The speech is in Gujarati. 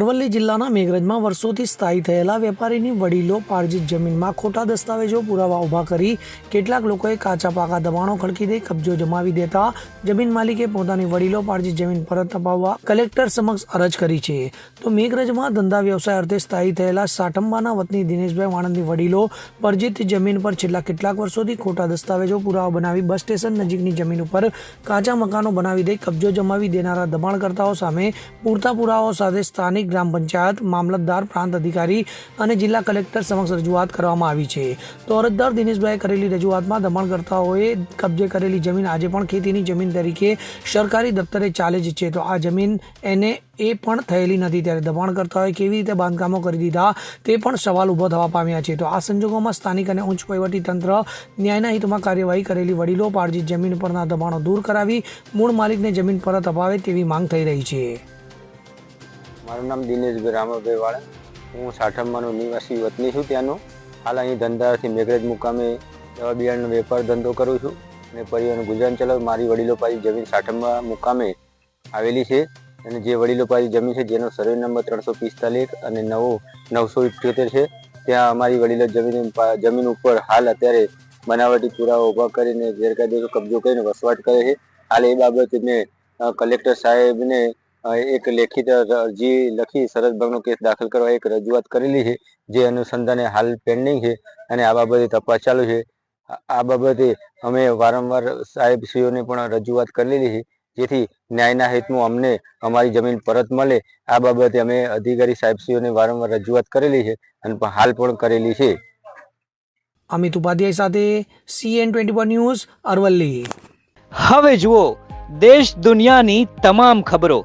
અરવલ્લી જિલ્લાના મેઘરજમાં વર્ષોથી સ્થાયી થયેલા વેપારીની વડીલો પાર્જિત જમીનમાં ખોટા દસ્તાવેજો પુરાવા ઊભા કરી કેટલાક લોકોએ કાચા પાકા દબાણો ખડકી દઈ કબજો જમાવી દેતા જમીન માલિકે પોતાની વડીલો પાર્જિત જમીન પરત અપાવવા કલેક્ટર સમક્ષ અરજ કરી છે. તો મેઘરજમાં ધંધા વ્યવસાય અર્થે સ્થાયી થયેલા સાટંબાના વતની દિનેશભાઈ વાણંદની વડીલો પરજીત જમીન પર છેલ્લા કેટલાક વર્ષોથી ખોટા દસ્તાવેજો પુરાવા બનાવી બસ સ્ટેશન નજીકની જમીન ઉપર કાચા મકાનો બનાવી દઈ કબજો જમાવી દેનારા દબાણકર્તાઓ સામે પૂરતા પુરાવાઓ સાથે સ્થાનિક ગ્રામ પંચાયત, મામલતદાર, પ્રાંત અધિકારી અને જિલ્લા કલેક્ટર સમક્ષ રજૂઆત કરવામાં આવી છે. તો અરજદાર દિનેશભાઈએ કરેલી રજૂઆતમાં દમણકર્તાઓએ કબજે કરેલી જમીન આજે પણ ખેતીની જમીન તરીકે સરકારી દફતરે ચાલે જ છે. તો આ જમીન એને એ પણ થયેલી નથી. ત્યારે દબાણકર્તાઓએ કેવી રીતે બાંધકામો કરી દીધા તે પણ સવાલ ઊભો થવા પામ્યા છે. તો આ સંજોગોમાં સ્થાનિક અને ઉચ્ચ તંત્ર ન્યાયના હિતમાં કાર્યવાહી કરેલી વડીલો પાર્જિત જમીન પરના દબાણો દૂર કરાવી મૂળ માલિકને જમીન પરત અપાવે તેવી માંગ થઈ રહી છે. મારું નામ દિનેશભાઈ રામાભાઈ વાળા હું સાઠમ્માનો નિવાસી વતની છું ત્યાંનો. હાલ અહીં ધંધાથી મેઘરજ મુકામે દવા બિયારણનો વેપાર ધંધો કરું છું. અને પરિવારનું ગુજરાન ચલાવ. મારી વડીલો પાસેની જમીન સાઠમ્મા મુકામે આવેલી છે. અને જે વડીલો પાસેની જમીન છે, જેનો સર્વે નંબર ત્રણસો પિસ્તાલીસ અને નવો નવસો ઇઠ્યોતેર છે, ત્યાં અમારી વડીલો જમીન જમીન ઉપર હાલ અત્યારે બનાવટી પુરાવા ઊભા કરીને ગેરકાયદેસર કબજો કરીને વસવાટ કરે છે. હાલ એ બાબતે મેં કલેક્ટર સાહેબને એક લેખિત અરજી લખી સરહદ ભંગનો કેસ દાખલ કરવા એક રજૂઆત કરેલી છે જે અનુસંધાને હાલ પેન્ડિંગ છે અને આ બાબતે તપાસ ચાલુ છે. આ- બાબતે અમે વારંવાર સાહેબશ્રીઓને પણ રજૂઆત કરેલી છે જેથી ન્યાયના હિતમાં અમને અમારી જમીન પરત મળે. આ બાબતે અમે અધિકારી સાહેબશ્રીઓને વારંવાર રજૂઆત કરેલી છે અને હાલ પણ કરેલી છે. અમિત ઉપાધ્યાય સાથે સીએન ટ્વેન્ટી ન્યૂઝ અરવલ્લી. હવે જુઓ દેશ દુનિયાની તમામ ખબરો.